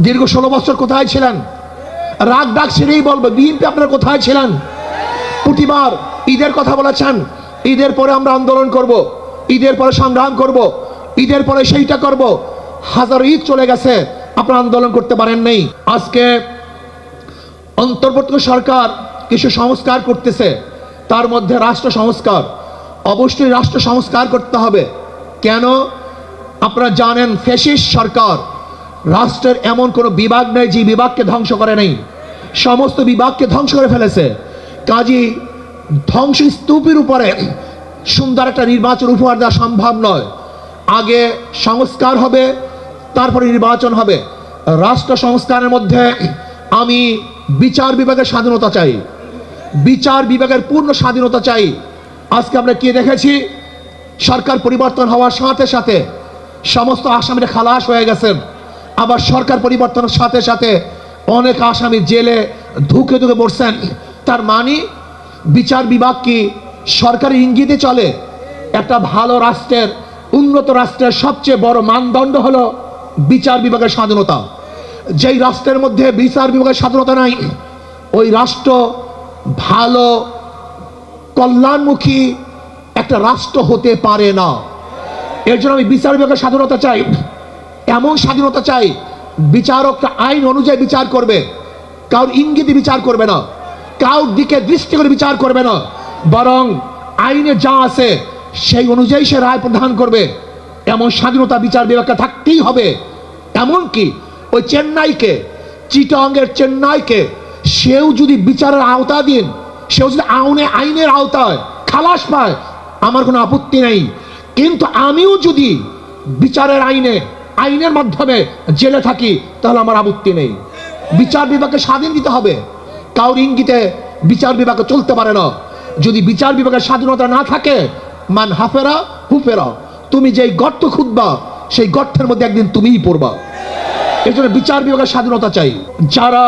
দীর্ঘ ষোলো বছর কোথায় ছিলেন? রাগ ডাক ছেড়েই বলবে, বিএনপি আপনারা কোথায় ছিলেন? প্রতিবার ঈদের কথা বলেছেন, ঈদের পরে আমরা আন্দোলন করব, ঈদের পরে সংগ্রাম করব, ঈদের পরে সেইটা করব। হাজার ঈদ চলে গেছে, আপনারা আন্দোলন করতে পারেন নেই। আজকে অন্তর্বর্তী সরকার কিছু সংস্কার করতেছে, তার মধ্যে রাষ্ট্র সংস্কার। অবশ্যই রাষ্ট্র সংস্কার করতে হবে। কেন? আপনারা জানেন ফেসিস সরকার রাষ্ট্রের এমন কোনো বিভাগ নেই যে বিভাগকে ধ্বংস করে নেই। সমস্ত বিভাগকে ধ্বংস করে ফেলেছে। কাজী ধ্বংস স্তূপের উপরে সুন্দর একটা নির্বাচন উপহার দেওয়া সম্ভব নয়। আগে সংস্কার হবে, তারপরে নির্বাচন হবে। রাষ্ট্র সংস্কারের মধ্যে আমি বিচার বিভাগের স্বাধীনতা চাই। বিচার বিভাগের পূর্ণ স্বাধীনতা চাই। আজকে আমরা কি দেখেছি? সরকার পরিবর্তন হওয়ার সাথে সাথে সমস্ত আসামিরা খালাস হয়ে গেছেন। আবার সরকার পরিবর্তনের সাথে সাথে অনেক আসামি জেলে ধুকে ধুকে পড়ছেন তার মানে বিচার বিভাগ কি সরকারি ইঙ্গিতে চলে? একটা ভালো রাষ্ট্রের, উন্নত রাষ্ট্রের সবচেয়ে বড় মানদণ্ড হলো বিচার বিভাগের স্বাধীনতা। যেই রাষ্ট্রের মধ্যে বিচার বিভাগের স্বাধীনতা নাই, ওই রাষ্ট্র ভালো, কল্যাণমুখী একটা রাষ্ট্র হতে পারে না। এর জন্য আমি বিচার বিভাগের স্বাধীনতা চাই। এমন স্বাধীনতা চাই বিচারকটা আইন অনুযায়ী বিচার করবে। কারোর ইঙ্গিতে বিচার করবে না। কারোর দিকে দৃষ্টি করে বিচার করবে না। বরং আইনে যা আছে, সেই অনুযায়ী সে রায় প্রদান করবে। এমন স্বাধীনতা বিচার বিভাগকে থাকতেই হবে। এমনকি ওই চেন্নাইকে চিটংয়ের চেন্নাইকে, সেও যদি বিচারের আওতা দিন, সেও যদি আউনে আইনের আওতায় খালাস পায়, আমার কোনো আপত্তি নেই। কিন্তু আমিও যদি বিচারের আইনে আইনের মাধ্যমে জেলে থাকি, তাহলে আমার আপত্তি নেই। বিচার বিভাগকে স্বাধীন দিতে হবে। কাউর ইঙ্গিতে বিচার বিভাগে চলতে পারে না। যদি বিচার বিভাগের স্বাধীনতা না থাকে, মান হাফেরা, হুফেরা। তুমি যেই গর্ত খুঁজবা সেই গর্তের মধ্যে একদিন তুমিই পড়বা। এর জন্য বিচার বিভাগের স্বাধীনতা চাই। যারা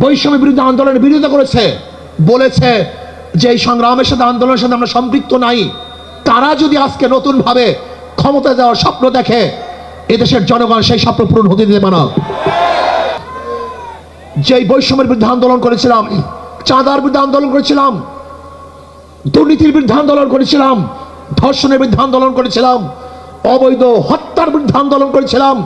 বৈষম্য বিরুদ্ধে আন্দোলনের বিরোধিতা করেছে, বলেছে যে এই সংগ্রামের সাথে আন্দোলনের সাথে আমরা সম্পৃক্ত নাই, তারা যদি আজকে নতুন ভাবে ক্ষমতা যাওয়ার স্বপ্ন দেখে এদেশের জনগণ সেই স্বপ্ন পূরণ হতে দেবে না। যেই বৈষম্যের বিরুদ্ধে আন্দোলন করেছিলাম, চাঁদার বিরুদ্ধে আন্দোলন করেছিলাম, দুর্নীতির বিরুদ্ধে আন্দোলন করেছিলাম, ধর্ষণের বিরুদ্ধে আন্দোলন করেছিলাম, অবৈধ হত্যার বিরুদ্ধে আন্দোলন করেছিলাম,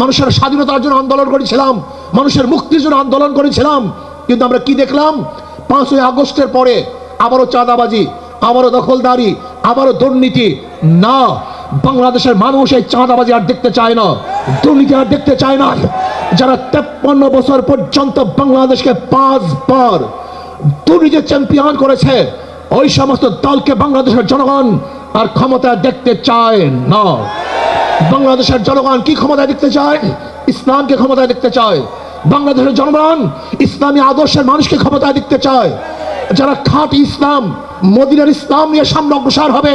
মানুষের স্বাধীনতার জন্য আন্দোলন করেছিলাম, মানুষের মুক্তির জন্য আন্দোলন করেছিলাম, কিন্তু আমরা কি দেখলাম? পাঁচই আগস্টের পরে আবারও চাঁদাবাজি, আবারও দখলদারি, আবারও দুর্নীতি, না। বাংলাদেশের মানুষ এই চাঁদাবাজি আর দেখতে চায় না, দুর্নীতি আর দেখতে চায় না। যারা তেপ্পান্ন বছর পর্যন্ত বাংলাদেশকে পাঁচবার দুর্নীতি চ্যাম্পিয়ন করেছে, ওই সমস্ত দলকে বাংলাদেশের জনগণ আর ক্ষমতা দেখতে চায় না। বাংলাদেশের জনগণ কি ক্ষমতায় দেখতে চায়? ইসলামকে ক্ষমতায় দেখতে চায়। বাংলাদেশের জনগণ ইসলামী আদর্শের মানুষকে ক্ষমতায় দেখতে চায়। যারা খাট ইসলাম, মদিনার ইসলাম নিয়ে সামনে অগ্রসর হবে,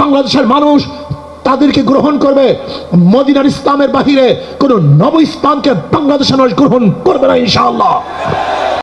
বাংলাদেশের মানুষ তাদেরকে গ্রহণ করবে। মদিনার ইসলামের বাহিরে কোনো নব ইসলামকে বাংলাদেশের মানুষ গ্রহণ করবে না, ইনশাআল্লাহ।